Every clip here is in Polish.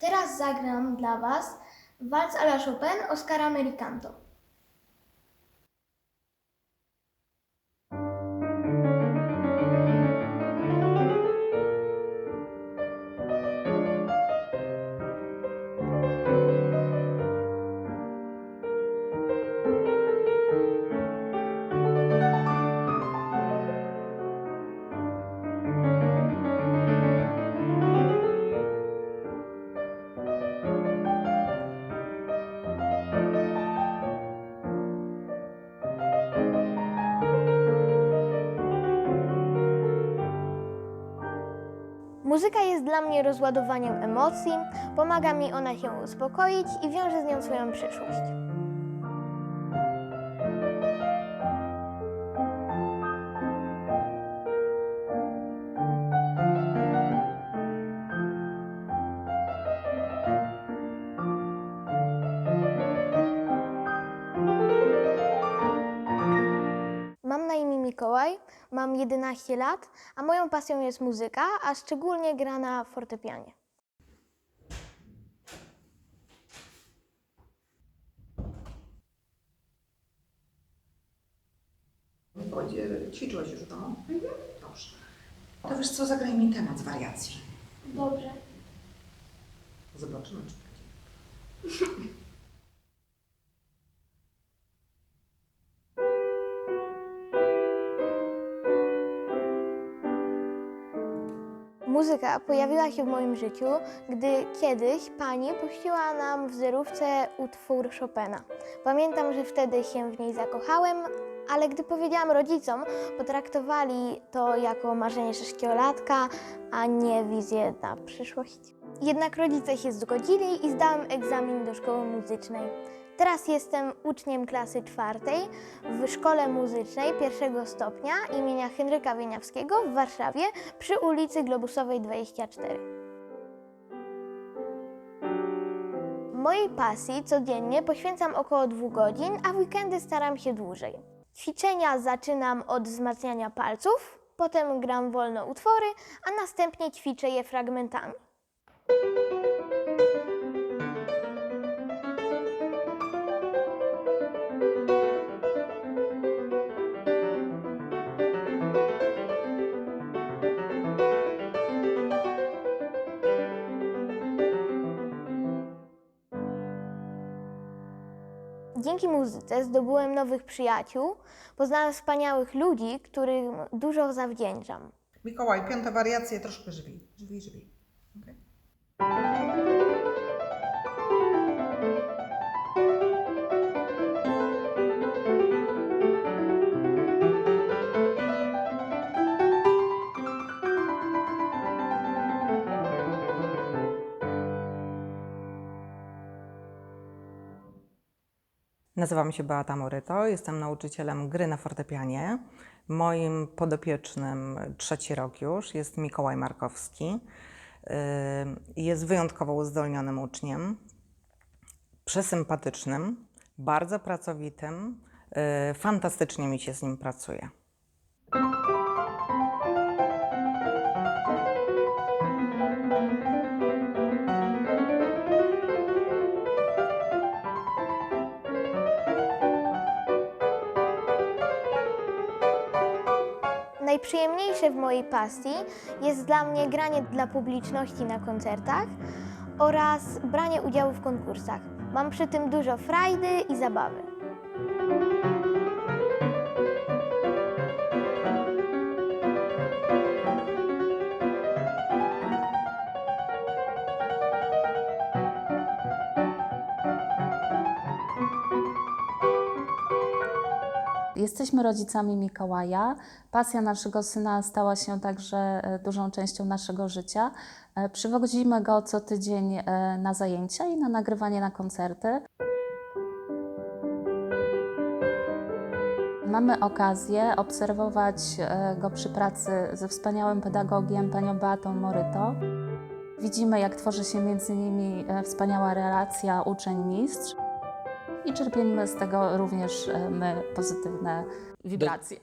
Teraz zagram dla Was walc à la Chopin Oscara Americanto. Muzyka jest dla mnie rozładowaniem emocji, pomaga mi ona się uspokoić i wiąże z nią swoją przyszłość. Mikołaj, mam 11 lat, a moją pasją jest muzyka, a szczególnie gra na fortepianie. Ćwiczyłaś już w domu? Dobrze. To wiesz co, zagraj mi temat z wariacji. Dobrze. Zobaczymy, czy będzie. Muzyka pojawiła się w moim życiu, gdy kiedyś pani puściła nam w zerówce utwór Chopina. Pamiętam, że wtedy się w niej zakochałem, ale gdy powiedziałam rodzicom, potraktowali to jako marzenie sześciolatka, a nie wizję na przyszłość. Jednak rodzice się zgodzili i zdałem egzamin do szkoły muzycznej. Teraz jestem uczniem klasy czwartej w szkole muzycznej pierwszego stopnia imienia Henryka Wieniawskiego w Warszawie przy ulicy Globusowej 24. Mojej pasji codziennie poświęcam około dwóch godzin, a w weekendy staram się dłużej. Ćwiczenia zaczynam od wzmacniania palców, potem gram wolno utwory, a następnie ćwiczę je fragmentami. Dzięki muzyce zdobyłem nowych przyjaciół, poznałem wspaniałych ludzi, którym dużo zawdzięczam. Mikołaj, piąta wariacja, troszkę żwi. Żwi, żwi. Nazywam się Beata Moryto, jestem nauczycielem gry na fortepianie. Moim podopiecznym trzeci rok już jest Mikołaj Markowski. Jest wyjątkowo uzdolnionym uczniem, przesympatycznym, bardzo pracowitym. Yy, Fantastycznie mi się z nim pracuje. Najprzyjemniejsze w mojej pasji jest dla mnie granie dla publiczności na koncertach oraz branie udziału w konkursach. Mam przy tym dużo frajdy i zabawy. Jesteśmy rodzicami Mikołaja. Pasja naszego syna stała się także e, dużą częścią naszego życia. E, Przywodzimy go co tydzień e, na zajęcia i na nagrywanie na koncerty. Mamy okazję obserwować go przy pracy ze wspaniałym pedagogiem, panią Beatą Moryto. Widzimy, jak tworzy się między nimi wspaniała relacja uczeń-mistrz i czerpiemy z tego również e, my pozytywne wibracje.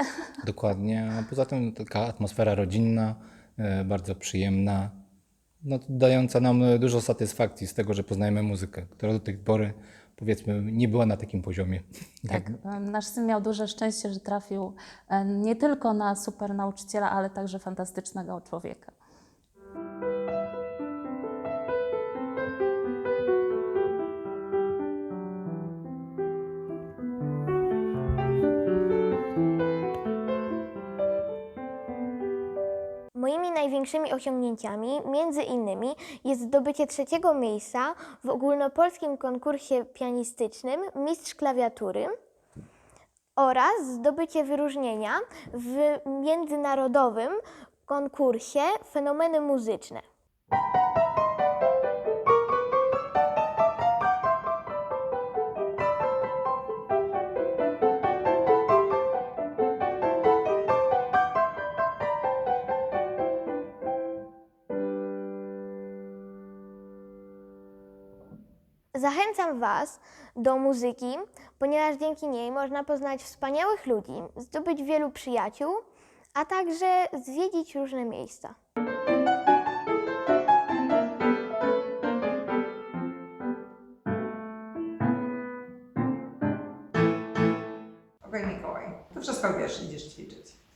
Dokładnie. A poza tym taka atmosfera rodzinna, e, bardzo przyjemna. no, dająca nam dużo satysfakcji z tego, że poznajemy muzykę, która do tej pory powiedzmy nie była na takim poziomie. Tak, e, nasz syn miał duże szczęście, że trafił nie tylko na super nauczyciela, ale także fantastycznego człowieka. Największymi osiągnięciami, między innymi, jest zdobycie trzeciego miejsca w ogólnopolskim konkursie pianistycznym Mistrz Klawiatury oraz zdobycie wyróżnienia w międzynarodowym konkursie Fenomeny Muzyczne. Zachęcam Was do muzyki, ponieważ dzięki niej można poznać wspaniałych ludzi, zdobyć wielu przyjaciół, a także zwiedzić różne miejsca. Okej, Mikołaj, to wszystko wiesz, idziesz ćwiczyć.